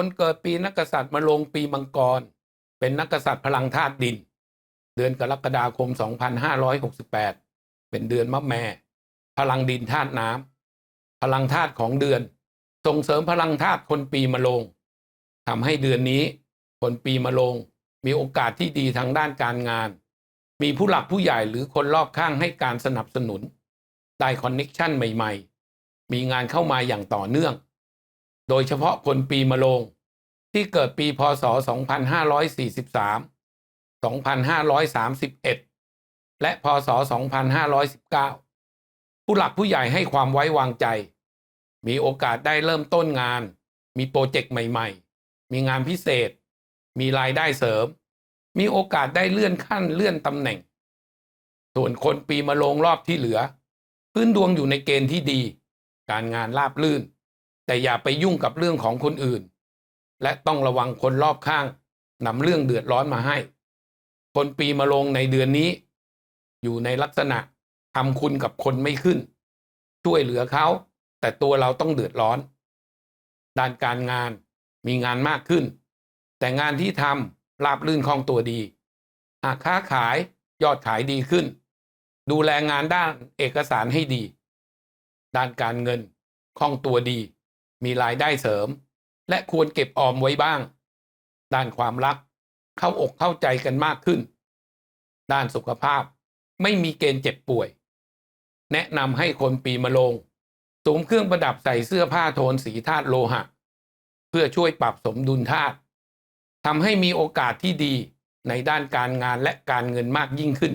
คนเกิดปีนักษัตริย์มาลงปีมังกร เป็นนักษัตริย์พลังธาตุดิน เดือนกรกฎาคม 2568 เป็นเดือนมะแม่ พลังดินธาตุน้ำพลังธาตุของเดือน ส่งเสริมพลังธาตุคนปีมะโรงทำให้เดือนนี้ คนปีมะโรงมีโอกาสที่ดีทางด้านการงาน มีผู้หลักผู้ใหญ่หรือคนรอบข้างให้การสนับสนุน ได้คอนเน็กชันใหม่ ๆ มีงานเข้ามาอย่างต่อเนื่อง โดยเฉพาะคนปีมะโรงที่เกิดปีพศ 2543 2531 และพศ 2519 ผู้หลักผู้ใหญ่ให้ความไว้วางใจ มีโอกาสได้เริ่มต้นงาน มีโปรเจกต์ใหม่ๆ มีงานพิเศษ มีรายได้เสริม มีโอกาสได้เลื่อนขั้นเลื่อนตำแหน่ง ส่วนคนปีมะโรงรอบที่เหลือ พื้นดวงอยู่ในเกณฑ์ที่ดี การงานราบลื่น แต่อย่าไปยุ่งกับเรื่องของคนอื่น และต้องระวังคนรอบข้างนำเรื่องเดือดร้อนมาให้ คนปีมะโรงในเดือนนี้ อยู่ในลักษณะทำคุณกับคนไม่ขึ้น ช่วยเหลือเขา แต่ตัวเราต้องเดือดร้อน ด้านการงานมีงานมากขึ้น แต่งานที่ทำราบลื่นคล่องตัวดี หากค้าขายยอดขายดีขึ้น ดูแลงานด้านเอกสารให้ดี ด้านการเงินคล่องตัวดี มีรายได้เสริม และควรเก็บออมไว้บ้าง ด้านความรัก เข้าอกเข้าใจกันมากขึ้น ด้านสุขภาพไม่มีเกณฑ์เจ็บป่วย แนะนำให้คนปีมะโรงสวมเครื่องประดับใส่เสื้อผ้าโทนสีธาตุโลหะ เพื่อช่วยปรับสมดุลธาตุทำให้มีโอกาสที่ดีในด้านการงานและการเงินมากยิ่งขึ้น